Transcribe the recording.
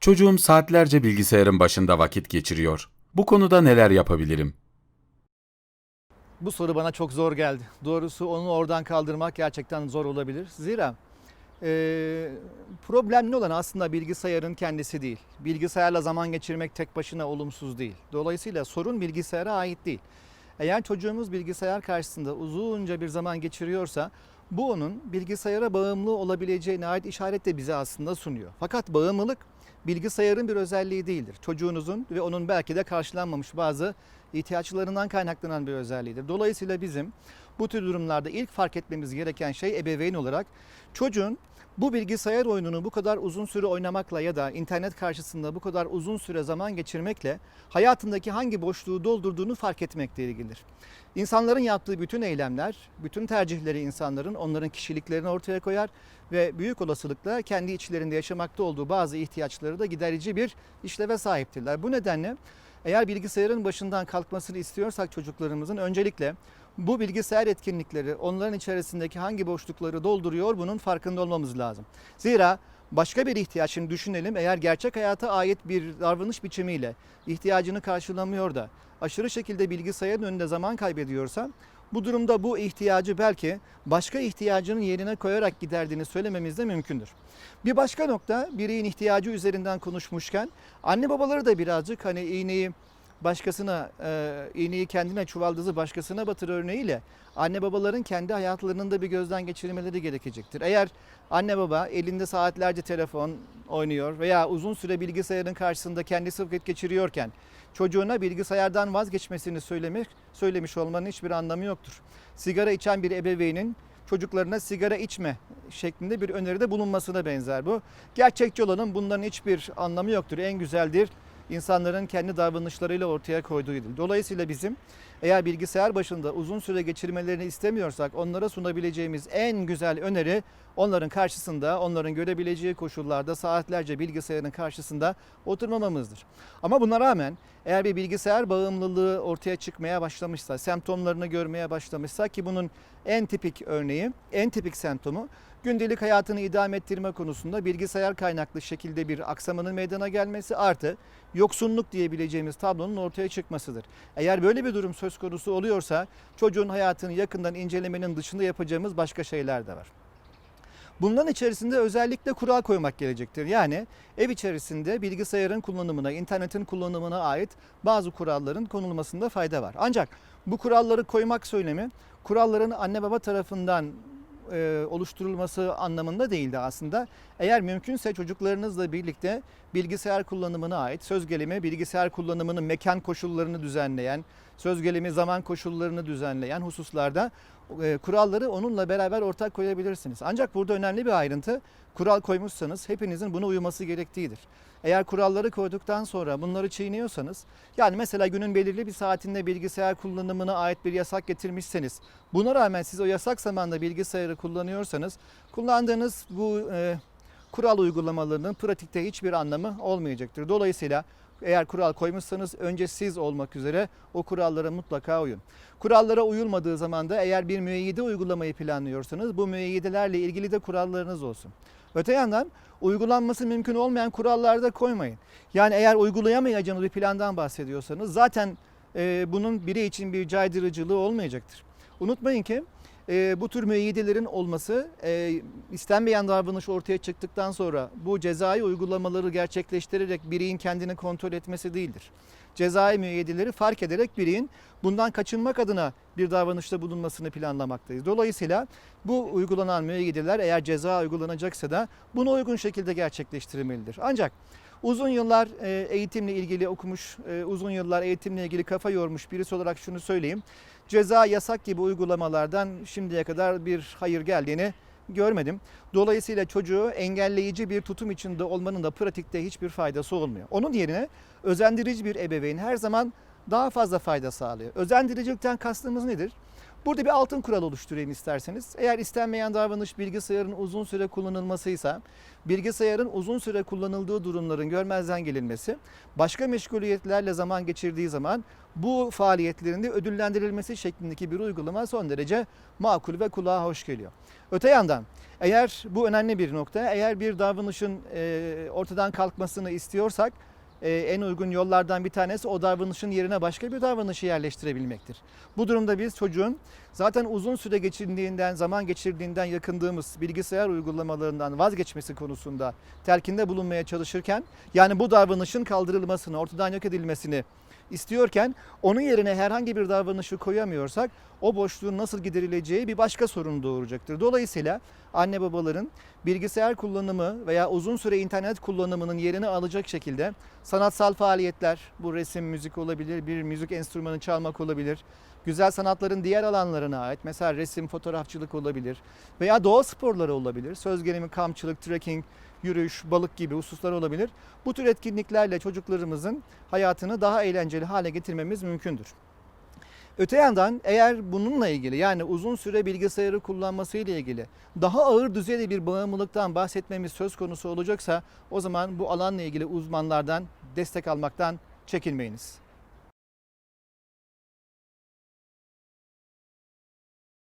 Çocuğum saatlerce bilgisayarın başında vakit geçiriyor. Bu konuda neler yapabilirim? Bu soru bana çok zor geldi. Doğrusu onu oradan kaldırmak gerçekten zor olabilir. Zira e, problemli olan aslında bilgisayarın kendisi değil. Bilgisayarla zaman geçirmek tek başına olumsuz değil. Dolayısıyla sorun bilgisayara ait değil. Eğer çocuğumuz bilgisayar karşısında uzunca bir zaman geçiriyorsa bu onun bilgisayara bağımlı olabileceğine ait işaret de bize aslında sunuyor. Fakat bağımlılık bilgisayarın bir özelliği değildir. Çocuğunuzun ve onun belki de karşılanmamış bazı ihtiyaçlarından kaynaklanan bir özelliğidir. Dolayısıyla bizim bu tür durumlarda ilk fark etmemiz gereken şey ebeveyn olarak çocuğun bu bilgisayar oyununu bu kadar uzun süre oynamakla ya da internet karşısında bu kadar uzun süre zaman geçirmekle hayatındaki hangi boşluğu doldurduğunu fark etmekle ilgilidir. İnsanların yaptığı bütün eylemler, bütün tercihleri insanların onların kişiliklerini ortaya koyar ve büyük olasılıkla kendi içlerinde yaşamakta olduğu bazı ihtiyaçları da giderici bir işleve sahiptirler. Bu nedenle eğer bilgisayarın başından kalkmasını istiyorsak çocuklarımızın öncelikle bu bilgisayar etkinlikleri onların içerisindeki hangi boşlukları dolduruyor bunun farkında olmamız lazım. Zira başka bir ihtiyaç şimdi düşünelim eğer gerçek hayata ait bir davranış biçimiyle ihtiyacını karşılamıyor da aşırı şekilde bilgisayarın önünde zaman kaybediyorsa bu durumda bu ihtiyacı belki başka ihtiyacının yerine koyarak giderdiğini söylememiz de mümkündür. Bir başka nokta bireyin ihtiyacı üzerinden konuşmuşken anne babaları da birazcık hani iğneyi başkasına e, iğneyi kendine çuvaldızı başkasına batır örneğiyle anne babaların kendi hayatlarının da bir gözden geçirmeleri gerekecektir. Eğer anne baba elinde saatlerce telefon oynuyor veya uzun süre bilgisayarın karşısında kendisi vakit geçiriyorken çocuğuna bilgisayardan vazgeçmesini söylemek söylemiş olmanın hiçbir anlamı yoktur. Sigara içen bir ebeveynin çocuklarına sigara içme şeklinde bir öneride bulunmasına benzer bu. Gerçekçi olanın bunların hiçbir anlamı yoktur. En güzeldir insanların kendi davranışlarıyla ortaya koyduğu değil. Dolayısıyla bizim eğer bilgisayar başında uzun süre geçirmelerini istemiyorsak onlara sunabileceğimiz en güzel öneri onların karşısında, onların görebileceği koşullarda saatlerce bilgisayarın karşısında oturmamamızdır. Ama buna rağmen eğer bir bilgisayar bağımlılığı ortaya çıkmaya başlamışsa, semptomlarını görmeye başlamışsa ki bunun en tipik örneği, en tipik semptomu gündelik hayatını idame ettirme konusunda bilgisayar kaynaklı şekilde bir aksamanın meydana gelmesi artı yoksunluk diyebileceğimiz tablonun ortaya çıkmasıdır. Eğer böyle bir durum söz konusu oluyorsa çocuğun hayatını yakından incelemenin dışında yapacağımız başka şeyler de var. Bunların içerisinde özellikle kural koymak gerekecektir. Yani ev içerisinde bilgisayarın kullanımına, internetin kullanımına ait bazı kuralların konulmasında fayda var. Ancak bu kuralları koymak söylemi kuralların anne baba tarafından e, oluşturulması anlamında değildi aslında. Eğer mümkünse çocuklarınızla birlikte bilgisayar kullanımına ait söz gelimi bilgisayar kullanımının mekan koşullarını düzenleyen, söz gelimi zaman koşullarını düzenleyen hususlarda e, kuralları onunla beraber ortak koyabilirsiniz. Ancak burada önemli bir ayrıntı kural koymuşsanız hepinizin buna uyması gerektiğidir. Eğer kuralları koyduktan sonra bunları çiğniyorsanız yani mesela günün belirli bir saatinde bilgisayar kullanımına ait bir yasak getirmişseniz buna rağmen siz o yasak zamanda bilgisayarı kullanıyorsanız kullandığınız bu e, kural uygulamalarının pratikte hiçbir anlamı olmayacaktır. Dolayısıyla eğer kural koymuşsanız önce siz olmak üzere o kurallara mutlaka uyun. Kurallara uyulmadığı zaman da eğer bir müeyyide uygulamayı planlıyorsanız bu müeyyidelerle ilgili de kurallarınız olsun. Öte yandan uygulanması mümkün olmayan kurallar da koymayın. Yani eğer uygulayamayacağınız bir plandan bahsediyorsanız zaten e, bunun birey için bir caydırıcılığı olmayacaktır. Unutmayın ki e, bu tür müeyyidelerin olması e, istenmeyen davranış ortaya çıktıktan sonra bu cezai uygulamaları gerçekleştirerek bireyin kendini kontrol etmesi değildir. Cezai müeyyideleri fark ederek bireyin bundan kaçınmak adına bir davranışta bulunmasını planlamaktayız. Dolayısıyla bu uygulanan müeyyideler eğer ceza uygulanacaksa da buna uygun şekilde gerçekleştirilmelidir. Ancak uzun yıllar e, eğitimle ilgili okumuş, e, uzun yıllar eğitimle ilgili kafa yormuş birisi olarak şunu söyleyeyim. Ceza yasak gibi uygulamalardan şimdiye kadar bir hayır geldiğini görmedim. Dolayısıyla çocuğu engelleyici bir tutum içinde olmanın da pratikte hiçbir faydası olmuyor. Onun yerine özendirici bir ebeveyn her zaman daha fazla fayda sağlıyor. Özendiricilikten kastımız nedir? Burada bir altın kural oluşturayım isterseniz. Eğer istenmeyen davranış bilgisayarın uzun süre kullanılmasıysa, bilgisayarın uzun süre kullanıldığı durumların görmezden gelinmesi, başka meşguliyetlerle zaman geçirdiği zaman bu faaliyetlerinde ödüllendirilmesi şeklindeki bir uygulama son derece makul ve kulağa hoş geliyor. Öte yandan eğer bu önemli bir nokta, eğer bir davranışın e, ortadan kalkmasını istiyorsak e, en uygun yollardan bir tanesi o davranışın yerine başka bir davranışı yerleştirebilmektir. Bu durumda biz çocuğun zaten uzun süre geçirdiğinden, zaman geçirdiğinden yakındığımız bilgisayar uygulamalarından vazgeçmesi konusunda telkinde bulunmaya çalışırken yani bu davranışın kaldırılmasını, ortadan yok edilmesini istiyorken onun yerine herhangi bir davranışı koyamıyorsak o boşluğun nasıl giderileceği bir başka sorun doğuracaktır. Dolayısıyla anne babaların bilgisayar kullanımı veya uzun süre internet kullanımının yerini alacak şekilde sanatsal faaliyetler, bu resim, müzik olabilir, bir müzik enstrümanı çalmak olabilir, güzel sanatların diğer alanlarına ait mesela resim, fotoğrafçılık olabilir veya doğa sporları olabilir. Söz gelimi kampçılık, trekking, yürüyüş, balık gibi hususlar olabilir. Bu tür etkinliklerle çocuklarımızın hayatını daha eğlenceli hale getirmemiz mümkündür. Öte yandan eğer bununla ilgili yani uzun süre bilgisayarı kullanması ile ilgili daha ağır düzeyde bir bağımlılıktan bahsetmemiz söz konusu olacaksa o zaman bu alanla ilgili uzmanlardan destek almaktan çekinmeyiniz.